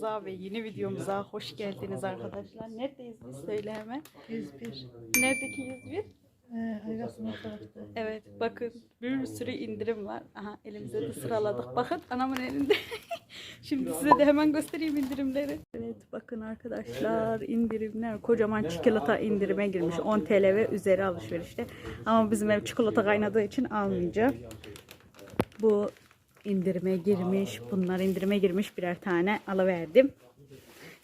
kanalımıza ve yeni videomuza hoş geldiniz arkadaşlar. Neredeyiz biz söyle hemen. 101. Neredeki 101? Ee. Evet bakın bir sürü indirim var. Aha elimize de sıraladık. Bakın anamın elinde. Şimdi size de hemen göstereyim indirimleri. Evet bakın arkadaşlar indirimler. Kocaman çikolata indirime girmiş. 10 TL ve üzeri alışverişte. Ama bizim ev çikolata kaynadığı için almayacağım. Bu indirime girmiş. Bunlar indirime girmiş birer tane alıverdim.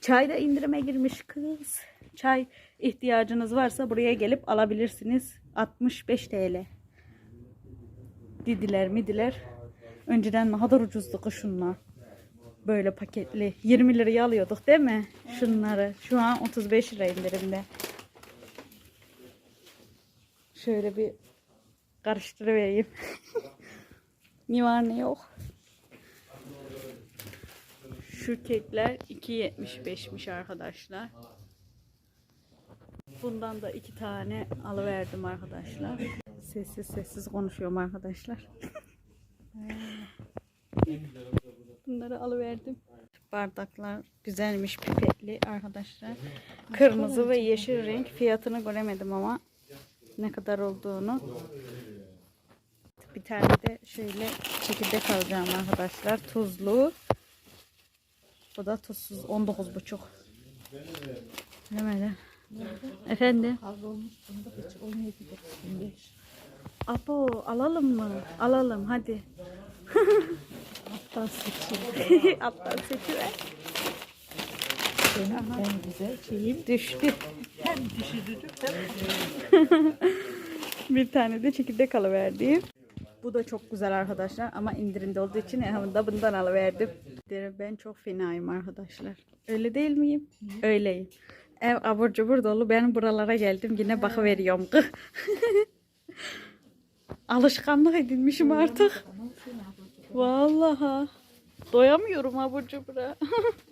Çay da indirime girmiş kız. Çay ihtiyacınız varsa buraya gelip alabilirsiniz. 65 TL. Didiler midiler. Önceden ne kadar ucuzdu şunlar. Böyle paketli. 20 liraya alıyorduk değil mi? Şunları. Şu an 35 lira indirimde. Şöyle bir karıştırıvereyim. ne var ne yok. Şu kekler 2.75'miş arkadaşlar. Bundan da iki tane alıverdim arkadaşlar. Sessiz sessiz konuşuyorum arkadaşlar. Bunları alıverdim. Bardaklar güzelmiş pipetli arkadaşlar. Kırmızı ve yeşil renk. Fiyatını göremedim ama ne kadar olduğunu. Bir tane de şöyle çekirdek alacağım arkadaşlar. Tuzlu. Bu da tuzsuz 19,5. Hemen. Efendim? Bunda hiç 17 25. Apo alalım mı? Alalım hadi. Hatta seçim. Atlar seçiver. Benim en güzel şeyim. Düştü. Hem düşürürüm hem Bir tane de çekirdek alıverdim. Bu da çok güzel arkadaşlar ama indirimde olduğu için de bundan alıverdim. Ben çok fenayım arkadaşlar. Öyle değil miyim? Öyleyim. Ev abur cubur dolu. Ben buralara geldim yine bakıveriyorum. Alışkanlık edinmişim artık. Vallahi. Doyamıyorum abur cubura.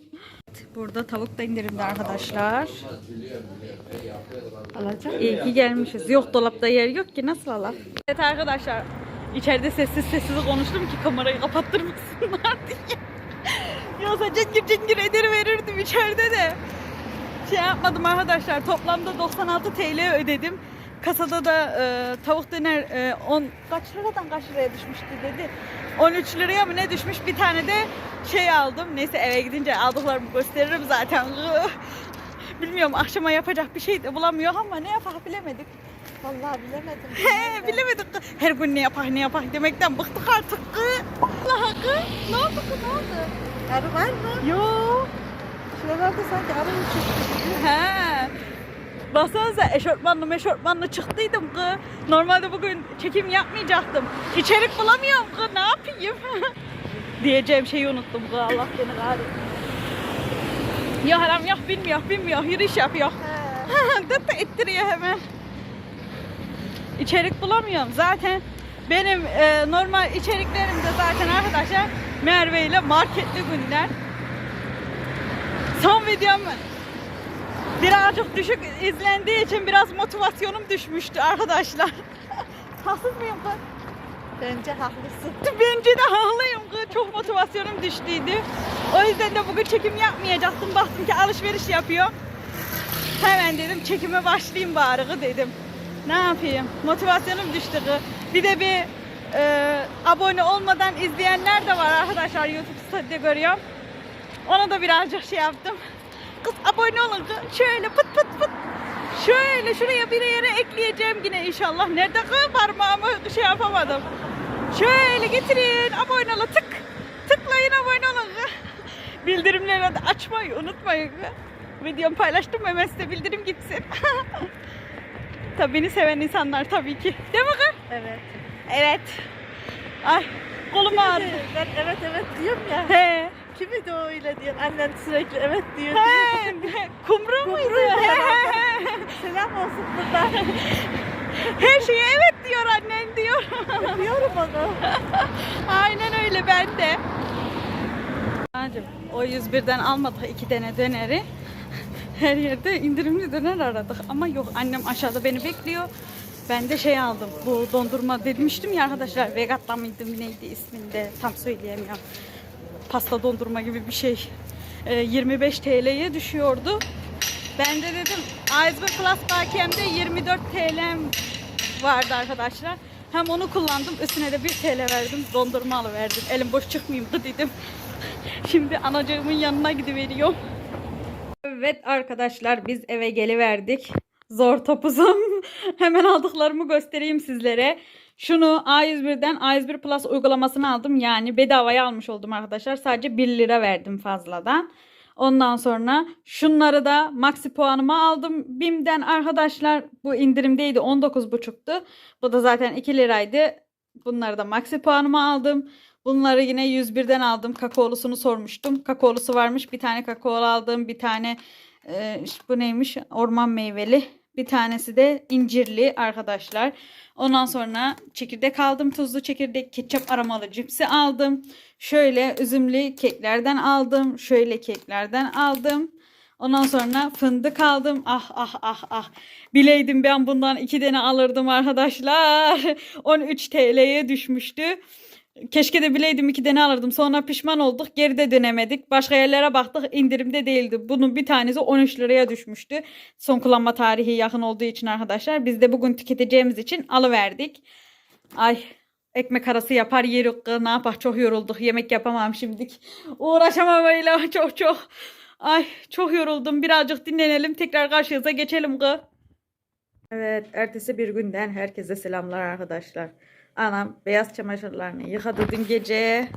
Burada tavuk da indirimde arkadaşlar. alacağım. İyi ki gelmişiz. Yok dolapta yer yok ki nasıl alalım? Evet arkadaşlar içeride sessiz sessiz konuştum ki kamerayı kapattırmasınlar diye. Yoksa cingir cingir eder verirdim içeride de. Şey yapmadım arkadaşlar toplamda 96 TL ödedim. Kasada da e, tavuk döner e, 10 kaç liradan kaç liraya düşmüştü dedi. 13 liraya mı ne düşmüş bir tane de şey aldım. Neyse eve gidince aldıklarımı gösteririm zaten. Bilmiyorum akşama yapacak bir şey de bulamıyor ama ne yapar bilemedik. Vallahi bilemedim. He bilemedik. Her gün ne yapar ne yapar demekten bıktık artık. kı. Allah hakkı. Ne oldu kız ne oldu? Arı var mı? Yok. Şuralarda sanki arı uçuştu. He. Baksanıza eşortmanlı meşortmanlı çıktıydım kı. Normalde bugün çekim yapmayacaktım. İçerik bulamıyorum kı. Ne yapayım? Diyeceğim şeyi unuttum kı. Allah beni kahretsin. Ya haram yok bilmiyor bilmiyor. Yürüyüş yapıyor. Dıt ettiriyor hemen. İçerik bulamıyorum. Zaten benim e, normal içeriklerimde zaten arkadaşlar Merve ile marketli günler. Son videom birazcık düşük izlendiği için biraz motivasyonum düşmüştü arkadaşlar. Haksız mıyım kız? Bence haklısın. Bence de haklıyım kız. Çok motivasyonum düştüydü. O yüzden de bugün çekim yapmayacaktım. Baktım ki alışveriş yapıyor. Hemen dedim çekime başlayayım bari dedim. Ne yapayım? Motivasyonum düştü. Bir de bir e, abone olmadan izleyenler de var arkadaşlar YouTube sitede görüyorum. Ona da birazcık şey yaptım. Kız abone olun kız. Şöyle pıt pıt pıt. Şöyle şuraya bir yere ekleyeceğim yine inşallah. Nerede kız parmağımı şey yapamadım. Şöyle getirin abone olun tık. Tıklayın abone olun. Bildirimleri açmayı unutmayın. Videomu paylaştım hemen bildirim gitsin. tabii beni seven insanlar tabii ki. Değil mi kız? Evet. Evet. Ay kolum ağrıdı. Ben evet evet diyorum ya. He. Kimi de o öyle diyor. Annen sürekli evet diyor. He. Kumru muydu? He, he, he. Selam olsun buradan. Her şeye evet diyor annen diyor. Diyorum onu. Aynen öyle ben de. Hacım, o 101'den almadık iki tane döneri. Her yerde indirimli döner aradık ama yok annem aşağıda beni bekliyor. Ben de şey aldım. Bu dondurma demiştim ya arkadaşlar. Vegatla mıydı neydi isminde tam söyleyemiyorum. Pasta dondurma gibi bir şey. e, 25 TL'ye düşüyordu. Ben de dedim Iceberg Plus bakiyemde 24 TL'm vardı arkadaşlar. Hem onu kullandım üstüne de 1 TL verdim dondurma alıverdim. Elim boş çıkmayayım da dedim. Şimdi anacığımın yanına gidiveriyorum. Evet arkadaşlar biz eve geliverdik. Zor topuzum. Hemen aldıklarımı göstereyim sizlere. Şunu A101'den A101 Plus uygulamasını aldım. Yani bedavaya almış oldum arkadaşlar. Sadece 1 lira verdim fazladan. Ondan sonra şunları da maxi puanıma aldım. BİM'den arkadaşlar bu indirimdeydi 19,5'tu. Bu da zaten 2 liraydı. Bunları da maxi puanıma aldım. Bunları yine 101'den aldım. Kakaolusunu sormuştum. Kakaolusu varmış. Bir tane kakaolu aldım. Bir tane e, bu neymiş? Orman meyveli. Bir tanesi de incirli arkadaşlar. Ondan sonra çekirdek aldım. Tuzlu çekirdek, ketçap aromalı cipsi aldım. Şöyle üzümlü keklerden aldım. Şöyle keklerden aldım. Ondan sonra fındık aldım. Ah ah ah ah. Bileydim ben bundan iki tane alırdım arkadaşlar. 13 TL'ye düşmüştü. Keşke de bileydim iki tane alırdım. Sonra pişman olduk. Geride dönemedik. Başka yerlere baktık. indirimde değildi. Bunun bir tanesi 13 liraya düşmüştü. Son kullanma tarihi yakın olduğu için arkadaşlar. Biz de bugün tüketeceğimiz için alıverdik. Ay ekmek arası yapar yerik. Ne yapak çok yorulduk. Yemek yapamam şimdilik. Uğraşamam öyle çok çok. Ay çok yoruldum. Birazcık dinlenelim. Tekrar karşınıza geçelim kız. Evet, ertesi bir günden herkese selamlar arkadaşlar. Anam beyaz çamaşırlarını yıkadı dün gece.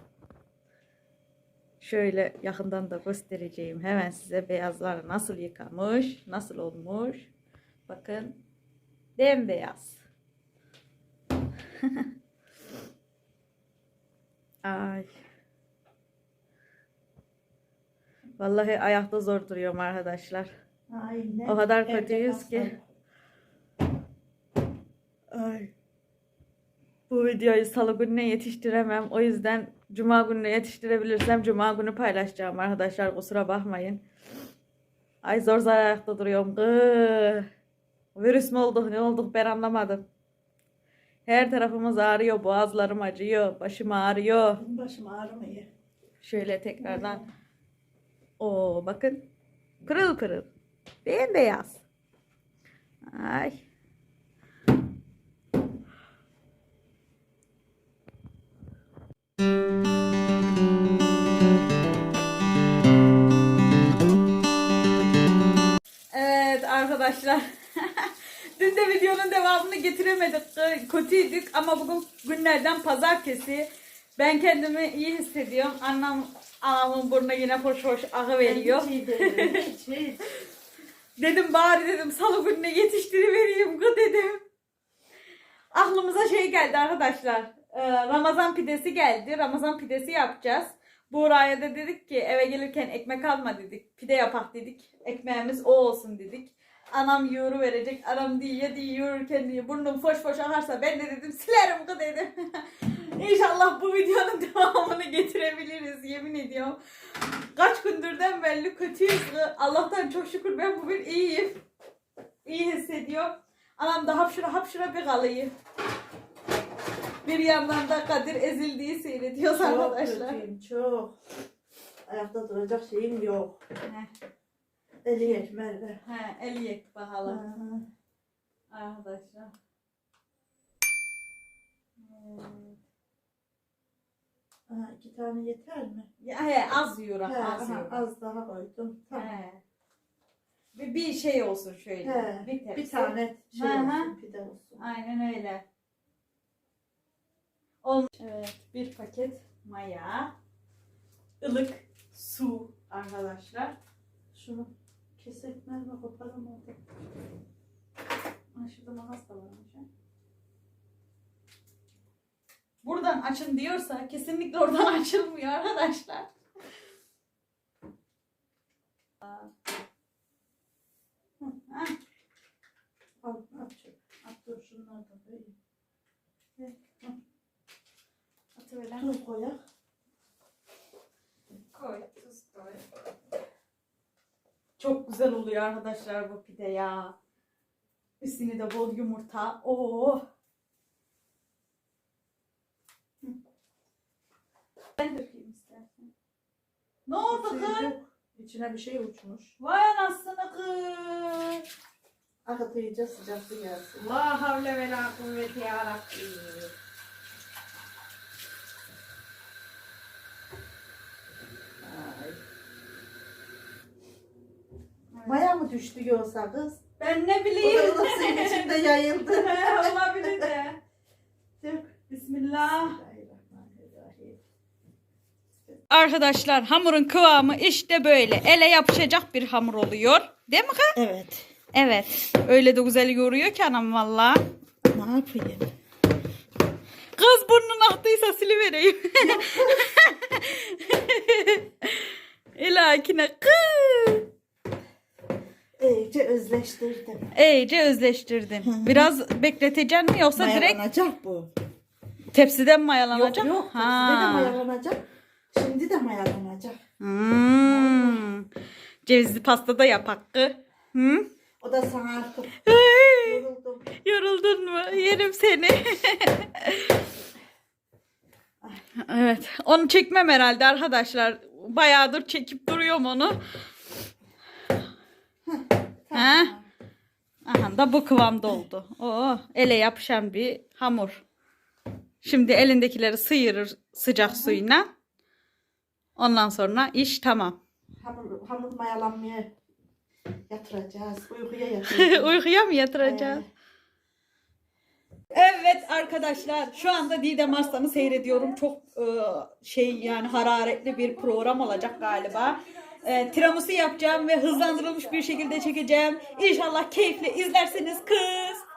Şöyle yakından da göstereceğim. Hemen size beyazları nasıl yıkamış, nasıl olmuş. Bakın. Bembeyaz. Ay. Vallahi ayakta zor duruyorum arkadaşlar. Aynen. O kadar kötüyüz ki. Ay. Bu videoyu salı gününe yetiştiremem. O yüzden cuma gününe yetiştirebilirsem cuma günü paylaşacağım arkadaşlar. Kusura bakmayın. Ay zor zor ayakta duruyorum. Gıı. Virüs mü olduk ne olduk ben anlamadım. Her tarafımız ağrıyor. Boğazlarım acıyor. Başım ağrıyor. Başım ağrımıyor. Şöyle tekrardan. Oo bakın. Kırıl kırıl. Bembeyaz. Ay. Evet arkadaşlar. Dün de videonun devamını getiremedik. Kötüydük ama bugün günlerden pazartesi. Ben kendimi iyi hissediyorum. Annem anamın burnuna yine hoş hoş ağı veriyor. Dedim bari dedim salı gününe yetiştirivereyim kız dedim. Aklımıza şey geldi arkadaşlar. Ee, Ramazan pidesi geldi. Ramazan pidesi yapacağız. Buğra'ya da dedik ki eve gelirken ekmek alma dedik. Pide yapak dedik. Ekmeğimiz o olsun dedik. Anam yoğuru verecek. Anam diye diye yoğururken diye burnum foş foş akarsa ben de dedim silerim kız dedim. İnşallah bu videonun devamını getirebiliriz yemin ediyorum. Kaç gündürden belli kötüyüz. Allah'tan çok şükür ben bugün iyiyim. İyi hissediyorum. Anam da hapşıra hapşıra bir kalıyım. Bir yandan da Kadir ezildiği seyrediyoruz arkadaşlar. kötüyüm, çok. Ayakta duracak şeyim yok. Heh, Eli ekmeğe. he, el yek bakalım arkadaşlar. Evet. Aha, iki tane yeter mi? Ya, he, az yiyor He, az yiyor. az daha koydum. Tamam. He. Bir, bir şey olsun şöyle. He, bir, bir tane şey Hı hı. olsun, pide olsun. Aynen öyle. Olmuş. Evet, bir paket maya, ılık su arkadaşlar. Şunu kes ekmeğimi koparım. Aa, Şurada makas da varmış. ha. Buradan açın diyorsa kesinlikle oradan açılmıyor arkadaşlar. Al, al. At dur şunları da koyayım. Atıver. Tuz koyak. Koy, tuz koy. Çok güzel oluyor arkadaşlar bu pide ya. Üstüne de bol yumurta. Oo. Hı. Ben dökeyim istersen. Ne oldu Şey kız? İçine bir şey uçmuş. Vay anasını kız. Akıtı iyice sıcak su gelsin. La havle ve la kuvvete ya Rabbi. Ay. Maya mı düştü yoksa kız? Ben ne O bileyim. da suyun içinde yayıldı. Olabilir de. Dök. Bismillah. Bismillahirrahmanirrahim. Arkadaşlar hamurun kıvamı işte böyle. Ele yapışacak bir hamur oluyor. Değil mi kız? Evet. Evet. Öyle de güzel yoğuruyor ki anam valla. Ne yapayım? Kız burnun aktıysa silivereyim. İlakine kız. İyice özleştirdim. İyice özleştirdin. Biraz bekleteceksin mi yoksa direkt Mayalanacak bu. tepsiden mayalanacak? Yok yok. Ha. Tepside de mayalanacak. Şimdi de mayalanacak. Hmm. Cevizli pasta da yapak kız. Hı? O da sana artık Ay, yoruldum. Yoruldun mu? Yerim seni. evet. Onu çekmem herhalde arkadaşlar. Bayağıdır çekip duruyorum onu. Ha? Aha da bu kıvamda oldu. Oo, ele yapışan bir hamur. Şimdi elindekileri sıyırır sıcak suyuna. Ondan sonra iş tamam. Hamur, hamur mayalanmaya yatıracağız. Uykuya yatıracağız. Uykuya mı yatıracağız? Evet arkadaşlar şu anda Didem Arslan'ı seyrediyorum. Çok e, şey yani hararetli bir program olacak galiba. E, tiramisu yapacağım ve hızlandırılmış bir şekilde çekeceğim. İnşallah keyifle izlersiniz kız.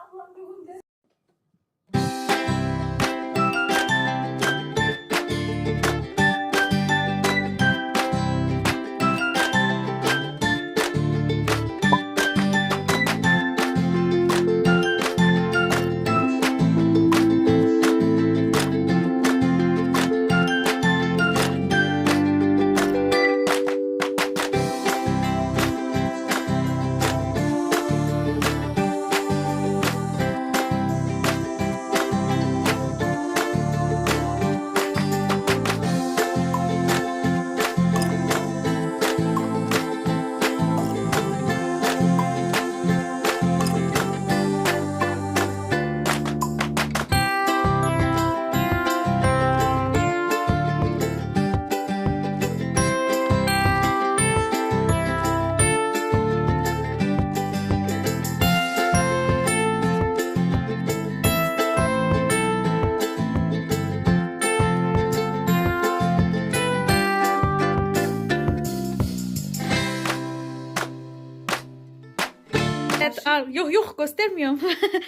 Göstermiyorum.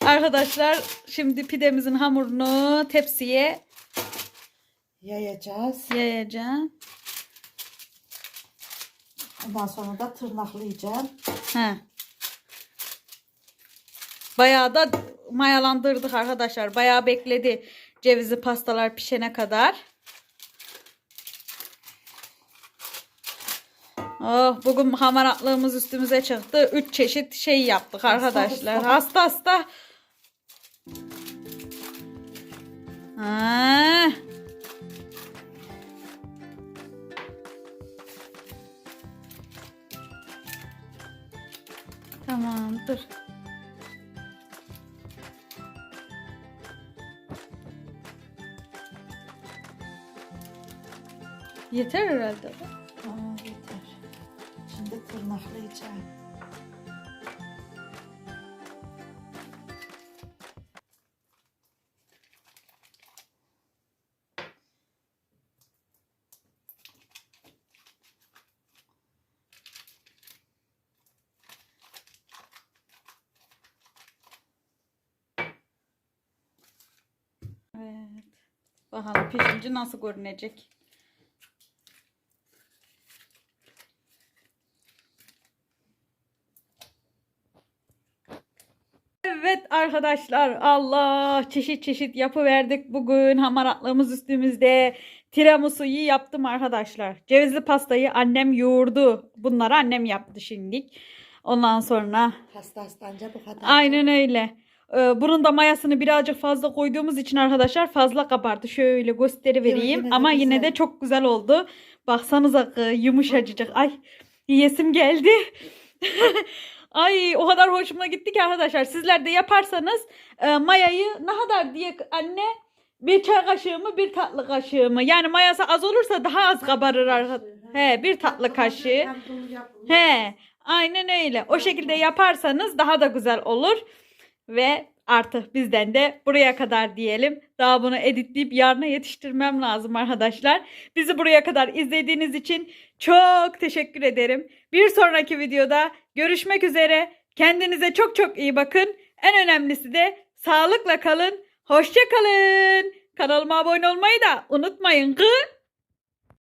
Arkadaşlar şimdi pidemizin hamurunu tepsiye Yayacağız. yayacağım. Ondan sonra da tırnaklayacağım. He. Bayağı da mayalandırdık arkadaşlar. Bayağı bekledi cevizli pastalar pişene kadar. Oh, bugün hamaratlığımız üstümüze çıktı. Üç çeşit şey yaptık arkadaşlar. Hasta hasta. Ha. Tamam dur. Yeter herhalde. Şimdi tırnaklayacağım. Bakalım pişince nasıl görünecek. Evet arkadaşlar. Allah çeşit çeşit yapıverdik bugün hamaratlığımız üstümüzde. Tiramisu'yu yaptım arkadaşlar. Cevizli pastayı annem yoğurdu. Bunları annem yaptı şimdilik ondan sonra Hasta hastanca bu kadar. aynen öyle. Ee, bunun da mayasını birazcık fazla koyduğumuz için arkadaşlar fazla kabardı. Şöyle gösteri vereyim yine ama yine güzel. de çok güzel oldu. Baksanıza yumuşacık. Ay yiyesim geldi. Ay o kadar hoşuma gitti ki arkadaşlar. Sizler de yaparsanız e, mayayı ne kadar diye anne bir çay kaşığı mı bir tatlı kaşığı mı? Yani mayası az olursa daha az kabarır. He bir tatlı kaşığı. He aynen öyle. O şekilde yaparsanız daha da güzel olur. Ve artık bizden de buraya kadar diyelim. Daha bunu editleyip yarına yetiştirmem lazım arkadaşlar. Bizi buraya kadar izlediğiniz için çok teşekkür ederim. Bir sonraki videoda görüşmek üzere. Kendinize çok çok iyi bakın. En önemlisi de sağlıkla kalın. Hoşça kalın. Kanalıma abone olmayı da unutmayın. Kı.